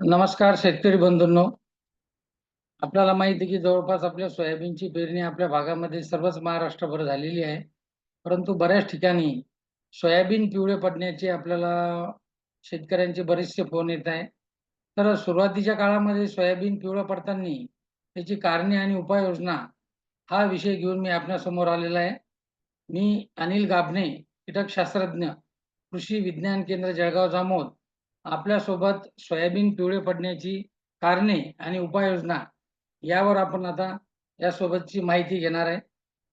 नमस्कार शेतकरी बंधूंनो. आपल्याला माहिती आहे की जवळपास आपल्या सोयाबीनची पेरणी आपल्या भागामध्ये सर्वच महाराष्ट्रभर झालेली आहे. परंतु बऱ्याच ठिकाणी सोयाबीन पिवळे पडण्याचे आपल्याला शेतकऱ्यांचे बरेचसे फोन येत आहे. तर सुरुवातीच्या काळामध्ये सोयाबीन पिवळं पडताना त्याची कारणे आणि उपाययोजना हा विषय घेऊन मी आपल्यासमोर आलेला आहे. मी अनिल गाभणे कीटकशास्त्रज्ञ कृषी विज्ञान केंद्र जळगाव जामोद आपल्यासोबत सोयाबीन पिवळे पडण्याची कारणे आणि उपाययोजना यावर आपण आता यासोबतची माहिती घेणार आहे.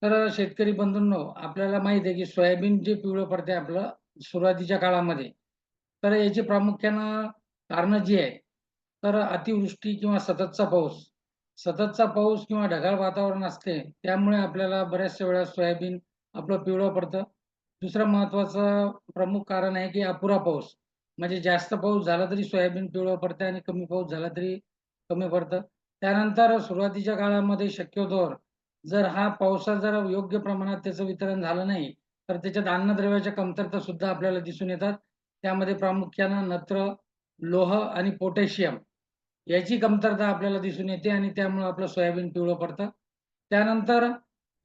तर शेतकरी बंधूंनो आपल्याला माहिती आहे की सोयाबीन जे पिवळं पडते आपलं सुरुवातीच्या काळामध्ये तर याची प्रामुख्यानं कारणं जी आहे तर अतिवृष्टी किंवा सततचा पाऊस. सततचा पाऊस किंवा ढगाळ वातावरण असते त्यामुळे आपल्याला बऱ्याचशा वेळा सोयाबीन आपलं पिवळं पडतं. दुसरं महत्वाचं प्रमुख कारण आहे की अपुरा पाऊस. म्हणजे जास्त पाऊस झाला तरी सोयाबीन पिवळं पडतं आणि कमी पाऊस झाला तरी कमी पडतं. त्यानंतर सुरुवातीच्या काळामध्ये शक्यतोवर जर हा पावसा जर योग्य प्रमाणात त्याचं वितरण झालं नाही तर त्याच्यात अन्नद्रव्याच्या कमतरता सुद्धा आपल्याला दिसून येतात. त्यामध्ये प्रामुख्यानं नत्र लोह आणि पोटॅशियम याची कमतरता आपल्याला दिसून येते आणि त्यामुळे आपलं सोयाबीन पिवळं पडतं. त्यानंतर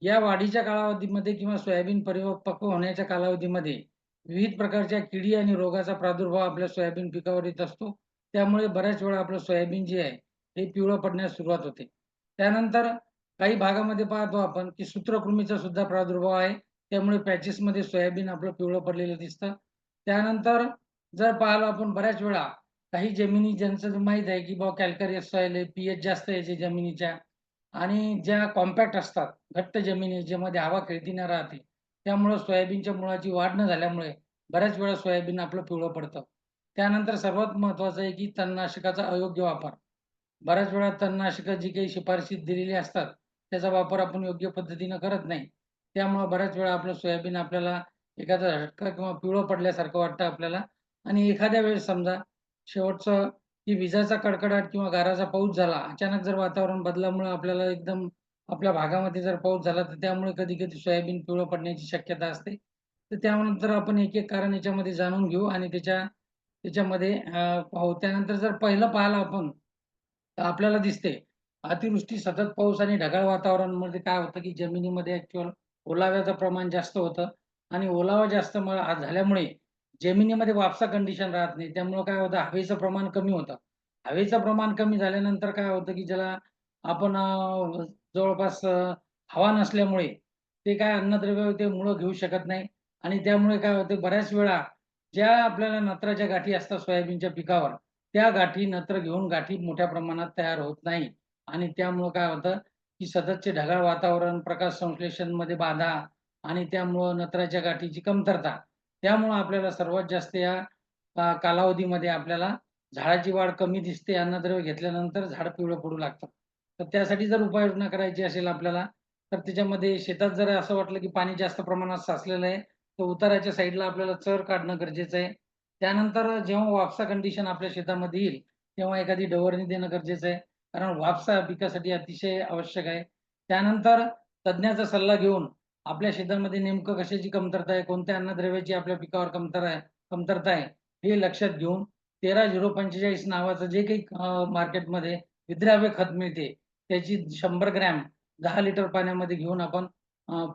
या वाढीच्या कालावधीमध्ये किंवा सोयाबीन परिपक्व होण्याच्या कालावधीमध्ये विविध प्रकारच्या किडी आणि रोगाचा प्रादुर्भाव आपल्या सोयाबीन पिकावर येत असतो. त्यामुळे बऱ्याच वेळा आपलं सोयाबीन जे आहे हे पिवळं पडण्यास सुरुवात होते. त्यानंतर काही भागामध्ये पाहतो आपण की सूत्रकृमीचा सुद्धा प्रादुर्भाव आहे. त्यामुळे पॅचेसमध्ये सोयाबीन आपलं पिवळं पडलेलं दिसतं. त्यानंतर जर पाहिलं आपण बऱ्याच वेळा काही जमिनी ज्यांचं माहीत आहे की बाबा कॅल्करियस सॉइल आहे पीएच जास्त यायचे जमिनीच्या आणि ज्या कॉम्पॅक्ट असतात घट्ट जमिनी ज्यामध्ये हवा खेळती न राहते त्यामुळं सोयाबीनच्या मुळाची वाढ न झाल्यामुळे बऱ्याच वेळा सोयाबीन आपलं पिवळं पडतं. त्यानंतर सर्वात महत्वाचं आहे की तणनाशकाचा अयोग्य वापर. बऱ्याच वेळा तणनाशक जी काही शिफारशीत दिलेली असतात त्याचा वापर आपण योग्य पद्धतीनं करत नाही. त्यामुळं बऱ्याच वेळा आपलं सोयाबीन आपल्याला एखादा झटका किंवा पिवळं पडल्यासारखं वाटतं आपल्याला. आणि एखाद्या वेळेस समजा शेवटचं की विजाचा कडकडाट किंवा गाराचा पाऊस झाला अचानक जर वातावरण बदलामुळे आपल्याला एकदम आपल्या भागामध्ये जर पाऊस झाला तर त्यामुळे कधी कधी सोयाबीन पिवळं पडण्याची शक्यता असते. तर त्यानंतर आपण एक एक कारण याच्यामध्ये जाणून घेऊ आणि त्याच्या त्याच्यामध्ये पाहू. त्यानंतर जर पहिलं पाहिलं आपण तर आपल्याला दिसते अतिवृष्टी सतत पाऊस आणि ढगाळ वातावरणामध्ये काय होतं की जमिनीमध्ये ऍक्च्युअल ओलाव्याचं प्रमाण जास्त होतं आणि ओलावा जास्त झाल्यामुळे जमिनीमध्ये वापसा कंडिशन राहत नाही. त्यामुळे काय होतं? हवेचं प्रमाण कमी होतं. हवेचं प्रमाण कमी झाल्यानंतर काय होतं की ज्याला आपण जवळपास हवा नसल्यामुळे ते काय अन्नद्रव्य ते मुळं घेऊ शकत नाही. आणि त्यामुळे काय होते? बऱ्याच वेळा ज्या आपल्याला नत्राच्या गाठी असतात सोयाबीनच्या पिकावर त्या गाठी नत्र घेऊन गाठी मोठ्या प्रमाणात तयार होत नाही. आणि त्यामुळं काय होतं की सततचे ढगाळ वातावरण प्रकाश संश्लेषणमध्ये बाधा आणि त्यामुळं नत्राच्या गाठीची कमतरता त्यामुळं आपल्याला सर्वात जास्त या कालावधीमध्ये आपल्याला झाडाची वाढ कमी दिसते अन्नद्रव्य घेतल्यानंतर झाड पिवळं पडू लागतं तर त्यासाठी जर उपाययोजना करायची असेल आपल्याला तर त्याच्यामध्ये शेतात जर असं वाटलं की पाणी जास्त प्रमाणात साचलेलं आहे तर उताराच्या साईडला आपल्याला चर काढणं गरजेचं आहे. त्यानंतर जेव्हा वापसा कंडिशन आपल्या शेतामध्ये येईल तेव्हा एखादी डवरणी देणं गरजेचं आहे. कारण वापसा पिकासाठी अतिशय आवश्यक आहे. त्यानंतर तज्ज्ञाचा सल्ला घेऊन आपल्या शेतामध्ये नेमकं कशाची कमतरता आहे? कोणत्या अन्नद्रव्याची आपल्या पिकावर कमतर आहे? कमतरता आहे? हे लक्षात घेऊन तेरा झिरो पंचेचाळीस नावाचं जे काही मार्केटमध्ये विद्राव्य खत मिळते त्याची शंभर ग्रॅम दहा लिटर पाण्यामध्ये घेऊन आपण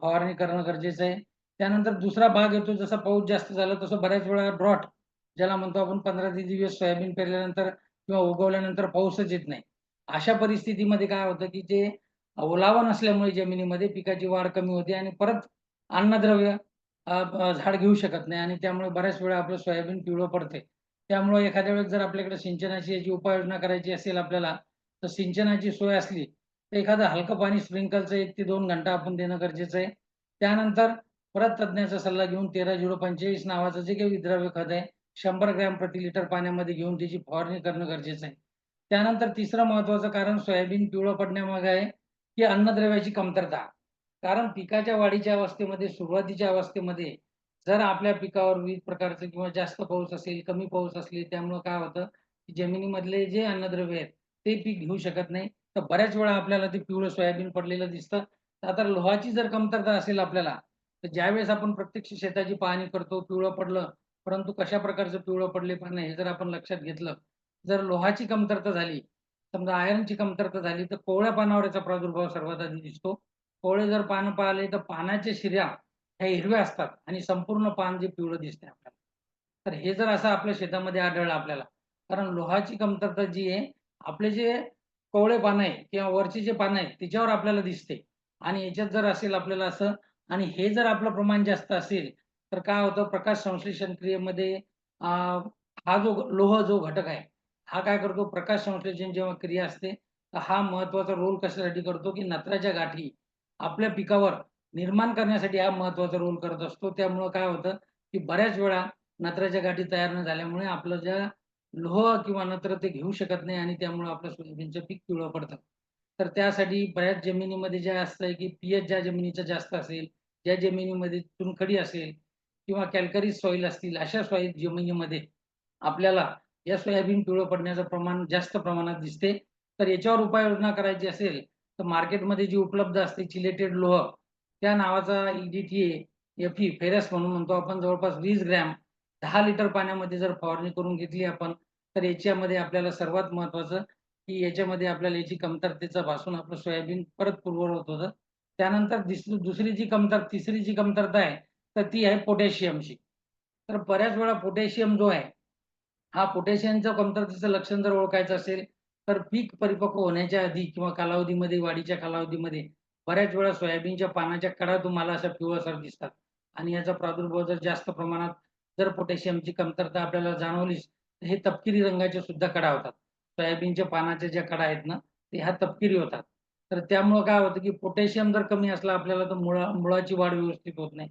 फवारणी करणं गरजेचं आहे. त्यानंतर दुसरा भाग येतो जसा पाऊस जास्त झाला तसं बऱ्याच वेळा ड्रॉट ज्याला म्हणतो आपण पंधरा ते दिवस सोयाबीन पेरल्यानंतर किंवा उगवल्यानंतर पाऊसच येत नाही. अशा परिस्थितीमध्ये काय होतं की जे ओलावा नसल्यामुळे जमिनीमध्ये पिकाची वाढ कमी होते आणि परत अन्नद्रव्य झाड घेऊ शकत नाही आणि त्यामुळे बऱ्याच वेळा आपलं सोयाबीन पिवळं पडते. त्यामुळे एखाद्या वेळेस जर आपल्याकडे सिंचनाची याची उपाययोजना करायची असेल आपल्याला तर सिंचनाची सोय असली तर एखादं हलकं पाणी स्प्रिंकलचं एक ते दोन घंटा आपण देणं गरजेचं आहे. त्यानंतर परत तज्ज्ञाचा सल्ला घेऊन तेरा झिरो पंचेचाळीस नावाचं जे काही विद्राव्य खत आहे शंभर ग्रॅम प्रति लिटर पाण्यामध्ये घेऊन त्याची फवारणी करणं गरजेचं आहे. त्यानंतर तिसरं महत्वाचं कारण सोयाबीन पिवळं पडण्यामागे आहे. की अन्नद्रव्याची कमतरता. कारण पिकाच्या वाढीच्या अवस्थेमध्ये सुरुवातीच्या अवस्थेमध्ये जर आपल्या पिकावर विविध प्रकारचं किंवा जास्त पाऊस असेल कमी पाऊस असले त्यामुळं काय होतं की जमिनीमधले जे अन्नद्रव्य आहेत ते पीक घेऊ शकत नाही. तर बऱ्याच वेळा आपल्याला ते पिवळं सोयाबीन पडलेलं दिसतं. आता लोहाची जर कमतरता असेल आपल्याला तर ज्यावेळेस आपण प्रत्यक्ष शेताची पाहणी करतो, पिवळं पडलं, परंतु कशा प्रकारचं पिवळं पडले पानं हे जर आपण लक्षात घेतलं, जर लोहाची कमतरता झाली, समजा आयर्नची कमतरता झाली, तर कोवळ्या पानावर याचा प्रादुर्भाव सर्वात आधी दिसतो. कोवळे जर पानं पाहिले तर पानाच्या शिऱ्या ह्या हिरव्या असतात आणि संपूर्ण पान जे पिवळं दिसते आपल्याला. तर हे जर असं आपल्या शेतामध्ये आढळलं आपल्याला, कारण लोहाची कमतरता जी आहे, आपले जे कोवळे पानं आहे किंवा वरची जे पानं आहे तिच्यावर आपल्याला दिसते आणि याच्यात जर असेल आपल्याला असं आणि हे जर आपलं प्रमाण जास्त असेल, तर काय होतं प्रकाश संश्लेषण क्रियेमध्ये हा जो लोह जो घटक आहे, हा काय करतो प्रकाश संश्लेषण जेव्हा क्रिया असते, तर हा महत्त्वाचा रोल कशासाठी करतो, की नत्राच्या गाठी आपल्या पिकावर निर्माण करण्यासाठी हा महत्त्वाचा रोल करत असतो. त्यामुळं काय होतं, की बऱ्याच वेळा नत्राच्या गाठी तयार न झाल्यामुळे आपलं ज्या लोह किंवा नत्र ते घेऊ शकत नाही आणि त्यामुळे आपलं सोयाबीनचं पीक पिवळं पडतं. तर त्यासाठी बऱ्याच जमिनीमध्ये जे असतं, की पी ज्या जमिनीचा जास्त असेल, ज्या जमिनीमध्ये चुनखडी असेल किंवा कॅल्करी सॉइल असतील, अशा सॉईल जमिनीमध्ये आपल्याला या सोयाबीन पिवळं पडण्याचं प्रमाण जास्त प्रमाणात दिसते. तर याच्यावर उपाययोजना करायची असेल, तर मार्केटमध्ये जी उपलब्ध असते चिलेटेड लोह, त्या नावाचा ईडीटीए एफ-ई, फेरस म्हणून म्हणतो आपण जवळपास वीस ग्रॅम दहा लिटर पाण्यामध्ये जर फवारणी करून घेतली आपण, तर याच्यामध्ये आपल्याला सर्वात महत्वाचं की याच्यामध्ये आपल्याला याची कमतरतेचा भासून आपलं सोयाबीन परत पूर्ववत होतं. त्यानंतर दुसरी जी कमतर तिसरी जी कमतरता आहे, तर ती आहे पोटॅशियमची. तर बऱ्याच वेळा पोटॅशियम जो आहे, हा पोटॅशियमच्या कमतरतेचं लक्षण जर ओळखायचं असेल, तर पीक परिपक्व होण्याच्या आधी किंवा कालावधीमध्ये वाढीच्या कालावधीमध्ये बऱ्याच वेळा सोयाबीनच्या पानाच्या कडा तुम्हाला अशा पिवळसर दिसतात आणि याचा प्रादुर्भाव जर जास्त प्रमाणात जर पोटॅशियमची कमतरता आपल्याला जाणवलीच, तर हे तपकिरी रंगाच्या सुद्धा कडा होतात. सोयाबीनच्या पानाच्या ज्या कडा आहेत ना, ते ह्या तपकिरी होतात. तर त्यामुळं काय होतं, की पोटॅशियम जर कमी असला आपल्याला तर मुळा मुळाची वाढ व्यवस्थित होत नाही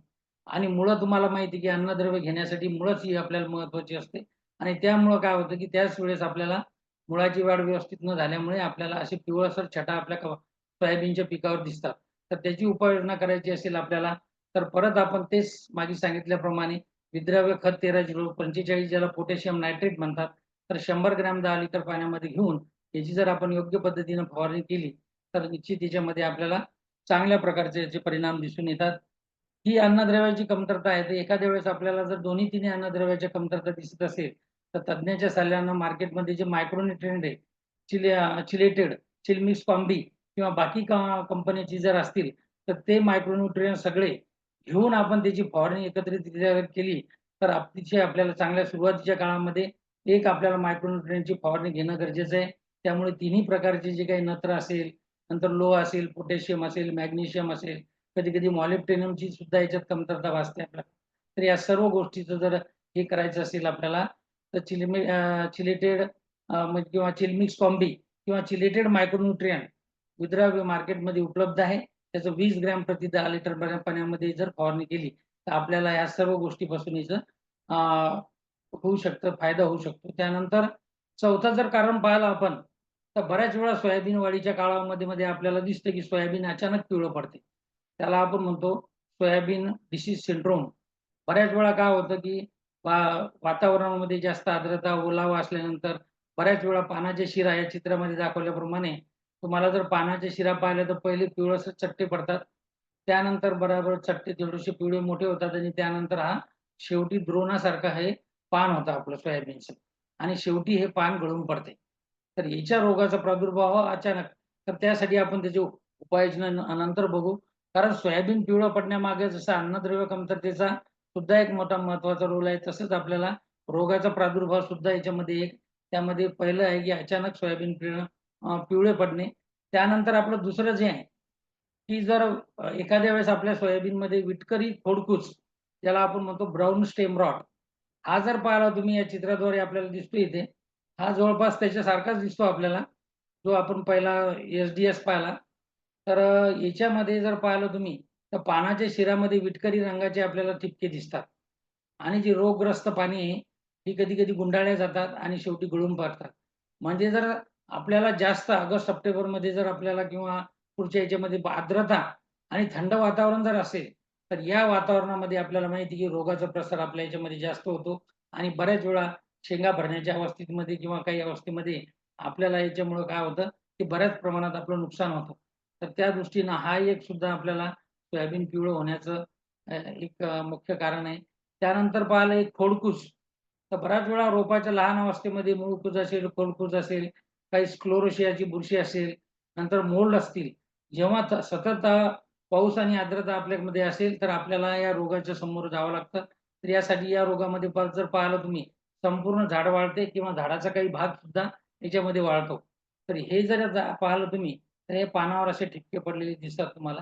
आणि मुळं तुम्हाला माहिती की अन्नद्रव्य घेण्यासाठी मुळच ही आपल्याला महत्वाची असते आणि त्यामुळं काय होतं, की त्याच वेळेस आपल्याला मुळाची वाढ व्यवस्थित न झाल्यामुळे आपल्याला असे पिवळसर छटा आपल्या सोयाबीनच्या पिकावर दिसतात. तर त्याची उपाययोजना करायची असेल आपल्याला, तर परत आपण तेच मागे सांगितल्याप्रमाणे विद्राव्य खत 13-0-45 ज्याला पोटॅशियम नायट्रेट म्हणतात, तर शंभर ग्रॅम दहा लिटर पाण्यामध्ये घेऊन याची जर आपण योग्य पद्धतीनं फवारणी केली, तर निश्चित याच्यामध्ये आपल्याला चांगल्या प्रकारचे याचे परिणाम दिसून येतात. ही अन्नद्रव्याची कमतरता आहे, तर एखाद्या वेळेस आपल्याला जर दोन्ही तिन्ही अन्नद्रव्याच्या कमतरता दिसत असेल, तर तज्ञाच्या सल्ल्यानं मार्केटमध्ये जे मायक्रोन्यूट्रिएंट आहे, चिले चिलेटेड, चिलमिक्स कॉम्बी किंवा बाकी कंपनीची कंपन्याची जर असतील, तर ते मायक्रोन्यूट्रिएंट सगळे घेऊन आपण त्याची फवारणी एकत्रित केली, तर अतिशय आपल्याला चांगल्या सुरुवातीच्या काळामध्ये एक आपल्याला मायक्रोन्यूट्रिएंटची फवारणी घेणं गरजेचं आहे. त्यामुळे तिन्ही प्रकारचे जे काही नत्र असेल, नंतर लोह असेल, पोटॅशियम असेल, मॅग्नेशियम असेल, कधी-कधी मॉलिप्टेनियमची सुद्धा याच्यात कमतरता भासते आपल्याला. तर या सर्व गोष्टीचं जर हे करायचं असेल आपल्याला, तर चिलमी चिलेटेड म्हणजे किंवा चिलमिक्स कॉम्बी किंवा चिलेटेड मायक्रोन्युट्रियन विद्राव्य मार्केटमध्ये उपलब्ध आहे. त्याचं वीस ग्रॅम प्रति दहा लिटर पाण्यामध्ये जर फवारणी केली, तर आपल्याला या सर्व गोष्टीपासून याचं होऊ शकतं, फायदा होऊ शकतो. त्यानंतर चौथं जर कारण पाहिलं आपण, तर बऱ्याच वेळा सोयाबीन वाढीच्या काळामध्ये मध्ये आपल्याला दिसतं, की सोयाबीन अचानक पिवळं पडते. त्याला आपण म्हणतो सोयाबीन डिसीज सिंड्रोम. बऱ्याच वेळा काय होतं, की वातावरणामध्ये जास्त आर्द्रता, ओलावा असल्यानंतर बऱ्याच वेळा पानाच्या शिरा या चित्रामध्ये दाखवल्याप्रमाणे तुम्हाला जर पानाच्या शिरा पाहिल्या तर पहिले पिवळसर चट्टे पडतात. त्यानंतर बराबर चट्टे थोडेसे पिवळे मोठे होतात आणि त्यानंतर हा शेवटी द्रोणासारखा हे पान होतं आपलं सोयाबीनचं आणि शेवटी हे पान गळून पडते. तर याच्या रोगाचा प्रादुर्भाव अचानक तर त्यासाठी आपण त्याची उपाययोजना नंतर बघू. कारण सोयाबीन पिवळं पडण्यामागे जसं अन्नद्रव्य कमतरतेचा सुद्धा एक मोठा महत्त्वाचा रोल आहे. तसंच आपल्याला रोगाचा प्रादुर्भाव सुद्धा याच्यामध्ये एक त्यामध्ये पहिलं आहे, की अचानक सोयाबीन पिळणं पिवळे पडणे. त्यानंतर आपलं दुसरं जे आहे, की जर एखाद्या वेळेस आपल्या सोयाबीनमध्ये विटकरी खोडकूच ज्याला आपण म्हणतो ब्राउन स्टेम रॉट हा जर पाहिला तुम्ही या चित्राद्वारे आपल्याला दिसतो इथे. हा जवळपास त्याच्यासारखाच दिसतो आपल्याला, जो आपण पहिला एस-डी-एस पाहिला. तर याच्यामध्ये जर पाहिलं तुम्ही, तर पानाच्या शिरामध्ये विटकरी रंगाचे आपल्याला ठिपके दिसतात आणि जी रोगग्रस्त पाने आहे, ही कधी-कधी गुंडाळल्या जातात आणि शेवटी गळून पडतात. म्हणजे जर आपल्याला जास्त ऑगस्ट-सप्टेंबरमध्ये जर आपल्याला किंवा पुढच्या याच्यामध्ये आर्द्रता आणि थंड वातावरण जर असेल, तर या वातावरणामध्ये आपल्याला माहिती की रोगाचा प्रसार आपल्या याच्यामध्ये जास्त होतो आणि बऱ्याच वेळा शेंगा भरण्याच्या अवस्थेमध्ये किंवा काही अवस्थेमध्ये आपल्याला याच्यामुळं काय होतं, की बऱ्याच प्रमाणात आपलं नुकसान होतं. तर त्या दृष्टीनं हा एक सुद्धा आपल्याला सोयाबीन पिवळं होण्याचं एक मुख्य कारण आहे. त्यानंतर पाहिलं एक खोडकूस. तर बऱ्याच वेळा रोपाच्या लहान अवस्थेमध्ये मूळकूज असेल, खोडकूज असेल, काही स्क्लोरोशियाची बुरशी असेल, नंतर मोल्ड असतील. जेव्हा सतत पाऊस आणि आर्द्रता आपल्यामध्ये असेल, तर आपल्याला या रोगाच्या समोर जावं लागतं. तर यासाठी या रोगामध्ये जर पाहिलं तुम्ही संपूर्ण झाड वाळते किंवा झाडाचा काही भाग सुद्धा याच्यामध्ये वाळतो. तर हे जर पाहिलं तुम्ही, तर हे पानावर असे ठिपके पडलेले दिसतात तुम्हाला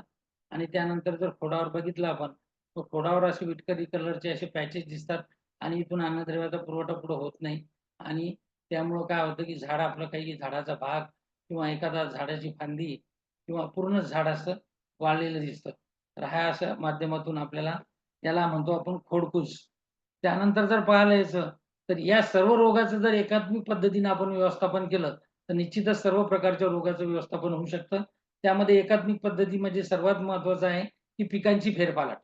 आणि त्यानंतर जर खोडावर बघितलं आपण, तर खोडावर असे विटकरी कलरचे असे पॅचेस दिसतात आणि इथून अन्नद्रव्याचा पुरवठा पुढे होत नाही आणि त्यामुळं काय होतं, की झाड आपलं काही झाडाचा भाग किंवा एखादा झाडाची फांदी किंवा पूर्णच झाड असं वाळलेलं दिसतं. तर ह्या अशा माध्यमातून आपल्याला याला म्हणतो आपण खोडकूस. त्यानंतर जर पाहायला यायचं, तर या सर्व रोगाचं जर एकात्मिक पद्धतीने आपण व्यवस्थापन केलं, तर निश्चितच सर्व प्रकारच्या रोगाचं व्यवस्थापन होऊ शकतं. त्यामध्ये एकात्मिक पद्धती म्हणजे सर्वात महत्वाचं आहे, की पिकांची फेरपालट.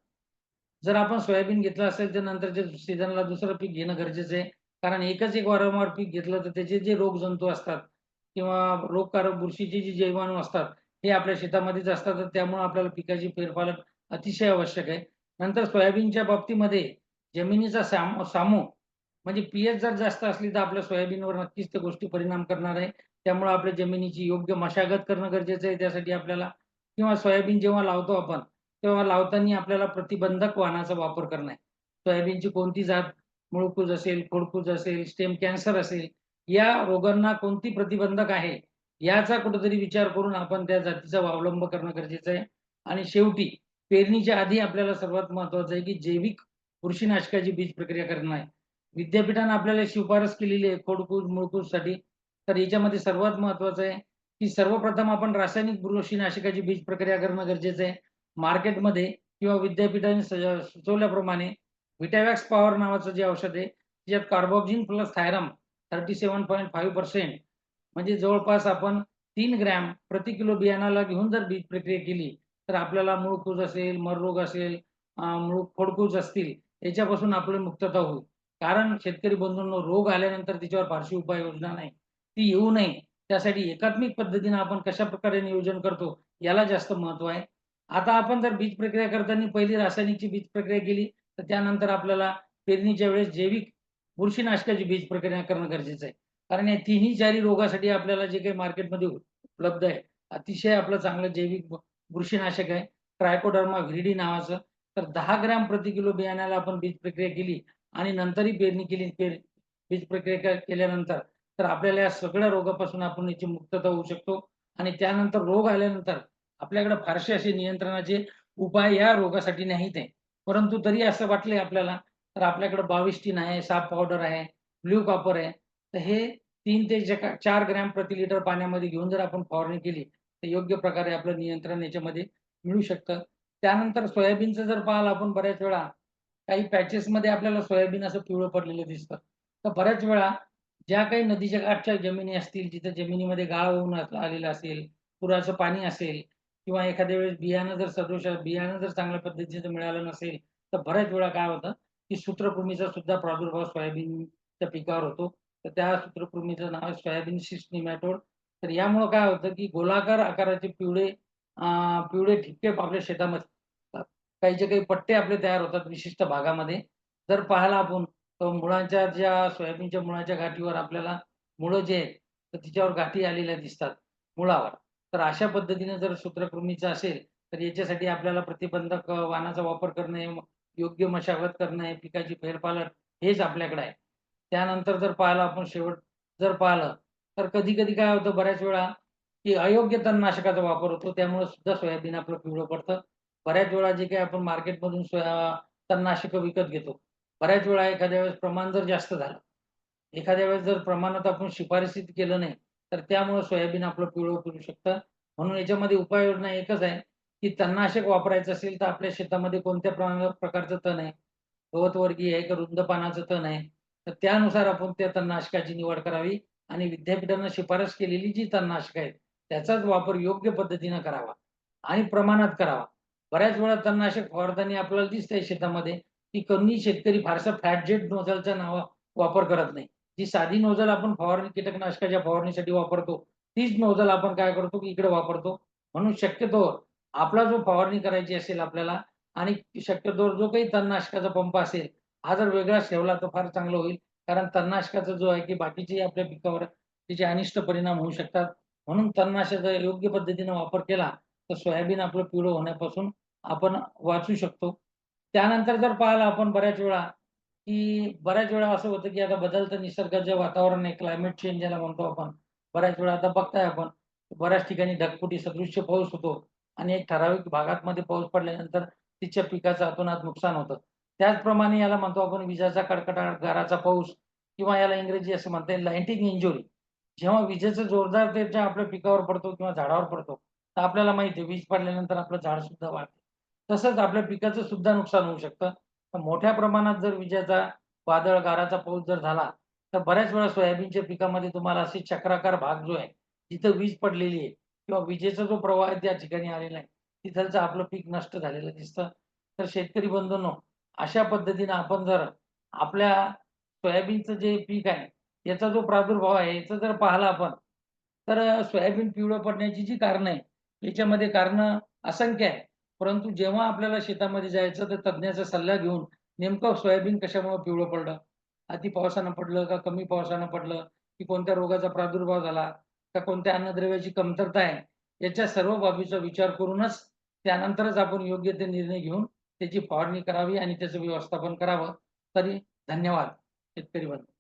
जर आपण सोयाबीन घेतलं असेल, तर नंतरच्या सीझनला दुसरं पीक घेणं गरजेचं आहे. कारण एकच एक वारंवार पीक घेतलं, तर त्याचे जे रोगजंतू असतात किंवा रोगकारक बुरशीचे जे जीवाणू असतात, हे आपल्या शेतामध्येच असतात. तर त्यामुळे आपल्याला पिकाची फेरपालट अतिशय आवश्यक आहे. नंतर सोयाबीनच्या बाबतीमध्ये जमिनीचा साम सामो म्हणजे पी-एच जर जास्त असली, तर आपल्या सोयाबीनवर नक्कीच त्या गोष्टी परिणाम करणार आहे. त्यामुळे आपल्या जमिनीची योग्य मशागत करणं गरजेचं आहे त्यासाठी आपल्याला किंवा सोयाबीन जेव्हा लावतो आपण, तेव्हा लावताना आपल्याला प्रतिबंधक वाहनाचा वापर करणं आहे. सोयाबीनची कोणती जात मुळकूज असेल, खोडकूज असेल, स्टेम कॅन्सर असेल, या रोगांना कोणती प्रतिबंधक आहे, याचा कुठेतरी विचार करून आपण त्या जातीचा अवलंब करणं गरजेचं आहे. आणि शेवटी पेरणीच्या आधी आपल्याला सर्वात महत्वाचं आहे, की जैविक बुरशीनाशकाची बीज प्रक्रिया करणं आहे. विद्यापीठानं आपल्याला शिफारस केलेली आहे खोडकूज, मुळकूजसाठी. तर याच्यामध्ये सर्वात महत्वाचं आहे, की सर्वप्रथम आपण रासायनिक बुरशीनाशकाची बीज प्रक्रिया करणं गरजेचं आहे. मार्केटमध्ये किंवा विद्यापीठाने सुचवल्याप्रमाणे विटावॅक्स पॉवर नावाचं जे औषध आहे, त्याच्यात कार्बोक्झिन प्लस थायरम 37.5% म्हणजे जवळपास आपण तीन ग्रॅम प्रति किलो बियाणाला घेऊन जर बीज प्रक्रिया केली, तर आपल्याला मूळकूज असेल, मररोग असेल, मूळ खोडकूज असतील, याच्यापासून आपली मुक्तता होईल. कारण शेतकरी बंधूंना रोग आल्यानंतर त्याच्यावर फारशी उपाययोजना नाही. ती येऊ नये त्यासाठी एकात्मिक पद्धतीने आपण कशा प्रकारे नियोजन करतो, याला जास्त महत्त्व आहे. आता आपण जर बीज प्रक्रिया करताना पहिली रासायनिकची बीज प्रक्रिया केली, तर त्यानंतर आपल्याला पेरणीच्या वेळेस जैविक बुरशीनाशकाची बीज प्रक्रिया करणं गरजेचं आहे. कारण या तिन्ही चारी रोगासाठी आपल्याला जे काही मार्केटमध्ये उपलब्ध आहे, अतिशय आपलं चांगलं जैविक बुरशीनाशक आहे. ट्रायकोडर्मा व्हिडी नावाचं. तर दहा ग्रॅम प्रति किलो बियाण्याला आपण बीज प्रक्रिया केली आणि नंतरही पेरणी केली पेर बीज प्रक्रिया के केल्यानंतर, तर आपल्याला या सगळ्या रोगापासून आपण याची मुक्तता होऊ शकतो आणि त्यानंतर रोग आल्यानंतर आपल्याकडे फारसे असे नियंत्रणाचे उपाय या रोगासाठी नाहीत आहे. परंतु तरी असं वाटले आपल्याला, तर आपल्याकडे बाविस्टिन आहे, साप पावडर आहे, ब्ल्यू कॉपर आहे. तर हे तीन ते जे का 4 ग्रॅम प्रति लिटर पाण्यामध्ये घेऊन जर आपण फवारणी केली, तर योग्य प्रकारे आपलं नियंत्रण याच्यामध्ये मिळू शकतं. त्यानंतर सोयाबीनचं जर पाहिलं आपण बऱ्याच वेळा, काही पॅचेसमध्ये आपल्याला सोयाबीन असं पिवळं पडलेलं दिसतं. तर बऱ्याच वेळा ज्या काही नदीच्या काठच्या जमिनी असतील, जिथं जमिनीमध्ये गाळ होऊन आलेलं असेल, पुराचं पाणी असेल किंवा एखाद्या वेळेस बियाणं जर सदोष बियाणं जर चांगल्या पद्धतीचं मिळालं नसेल, तर बऱ्याच वेळा काय होतं, की सूत्रकृमीचा सुद्धा प्रादुर्भाव सोयाबीनच्या पिकावर होतो. तर त्या सूत्रकृमीचं नाव आहे सोयाबीन सिस्ट निमॅटोड. तर यामुळं काय होतं, की गोलाकार आकाराचे पिवळे पिवळे ठिपके आपल्या शेतामध्ये काही जे काही पट्टे आपले तयार होतात विशिष्ट भागामध्ये. जर पाहायला आपण, मुळांच्या ज्या सोयाबीनच्या मुळाच्या गाठीवर आपल्याला मुळं जे आहेत, तर तिच्यावर गाठी आलेल्या दिसतात मुळावर. तर अशा पद्धतीने जर सूत्रकृमीचं असेल, तर याच्यासाठी आपल्याला प्रतिबंधक वाहनाचा वाणाचा वापर करणे, योग्य मशागत करणे, पिकाची फेरपालट हेच आपल्याकडे आहे. त्यानंतर जर पाहिलं आपण शेवट जर पाहिलं, तर कधी-कधी काय होतं बऱ्याच वेळा, की अयोग्य तणनाशकाचा वापर होतो. त्यामुळे सुद्धा सोयाबीन आपलं पिवळं पडतं. बऱ्याच वेळा जे काही आपण मार्केटमधून सोया तणनाशकं विकत घेतो. बऱ्याच वेळा एखाद्या वेळेस प्रमाण जर जास्त झालं, एखाद्या वेळेस जर प्रमाणात आपण शिफारसीत केलं नाही, तर त्यामुळे सोयाबीन आपलं पिवळं करू शकतं. म्हणून याच्यामध्ये उपाययोजना एकच आहे, की तणनाशक वापरायचं असेल, तर आपल्या शेतामध्ये कोणत्या प्रकारचं तण आहे, गवतवर्गीय आहे का रुंद पानाचं तण आहे, तर त्यानुसार आपण त्या तणनाशकाची निवड करावी आणि विद्यापीठानं शिफारस केलेली जी तणनाशक आहेत, त्याचाच वापर योग्य पद्धतीनं करावा आणि प्रमाणात करावा. बऱ्याच वेळा तणनाशक फवारताना आपल्याला दिसतंय शेतामध्ये, ती कमी शेतकरी फारसा फ्लॅटजेट नोझलचा नावा वापर करत नाही. जी साधी नोझल आपण फवारणी कीटकनाशकाच्या फवारणीसाठी वापरतो, तीच नोझल आपण काय करतो, की इकडे वापरतो. म्हणून शक्यतो आपला जो फवारणी करायची असेल आपल्याला, आणि शक्यतो जो काही तणनाशकाचा पंप असेल हा जर वेगळा ठेवला तर फार चांगलं होईल कारण तणनाशकाचा जो आहे की बाकीचे आपल्या पिकावर तिचे अनिष्ट परिणाम होऊ शकतात म्हणून तणनाशकाचा योग्य पद्धतीने वापर केला तर सोयाबीन आपलं पिवळं होण्यापासून आपण वाचू शकतो त्यानंतर जर पाहिलं आपण बऱ्याच वेळा की बऱ्याच वेळा असं होतं की आता बदलतं निसर्गाचं वातावरण आहे क्लायमेट चेंज ज्याला म्हणतो आपण. बऱ्याच वेळा आता बघताय आपण बऱ्याच ठिकाणी ढगफुटी सदृश्य पाऊस होतो आणि एक ठराविक भागात मध्ये पाऊस पडल्यानंतर तिच्या पिकाचं अतोनात नुकसान होतं. त्याचप्रमाणे याला म्हणतो आपण विजाचा कडकडाट गाराचा पाऊस किंवा याला इंग्रजी असं म्हणता येईल लाइटिंग इंजुरी जेव्हा विजेचं जोरदार त्याच्या आपल्या पिकावर पडतो किंवा झाडावर पडतो तर आपल्याला माहिती आहे वीज पडल्यानंतर आपलं झाड सुद्धा वाढते. तसंच आपल्या पिकाचं सुद्धा नुकसान होऊ शकतं. मोठ्या प्रमाणात जर विजेचा वादळ गाराचा पाऊस जर झाला तर बऱ्याच वेळा सोयाबीनच्या पिकामध्ये तुम्हाला असे चक्राकार भाग जो आहे जिथं वीज पडलेली आहे किंवा विजेचा जो प्रवाह आहे त्या ठिकाणी आलेला आहे तिथलचं आपलं पीक नष्ट झालेलं दिसतं. तर शेतकरी बंधूंनो अशा पद्धतीनं आपण जर आपल्या सोयाबीनचं जे पीक आहे याचा जो प्रादुर्भाव आहे याचं जर पाहिलं आपण तर सोयाबीन पिवळं पडण्याची जी कारणं आहे याच्यामध्ये कारणं असंख्य आहे परंतु जेव्हा आपल्याला शेतामध्ये जायचं तर तज्ज्ञाचा सल्ला घेऊन नेमकं सोयाबीन कशामुळे पिवळं पडलं? अति पावसानं पडलं का कमी पावसानं पडलं? की कोणत्या रोगाचा प्रादुर्भाव झाला? का कोणत्या अन्नद्रव्याची कमतरता आहे? याच्या सर्व बाबीचा विचार करूनच त्यानंतरच आपण योग्य ते निर्णय घेऊन त्याची फवारणी करावी आणि त्याचं व्यवस्थापन करावं. तरी धन्यवाद. शेतकरी बंधू.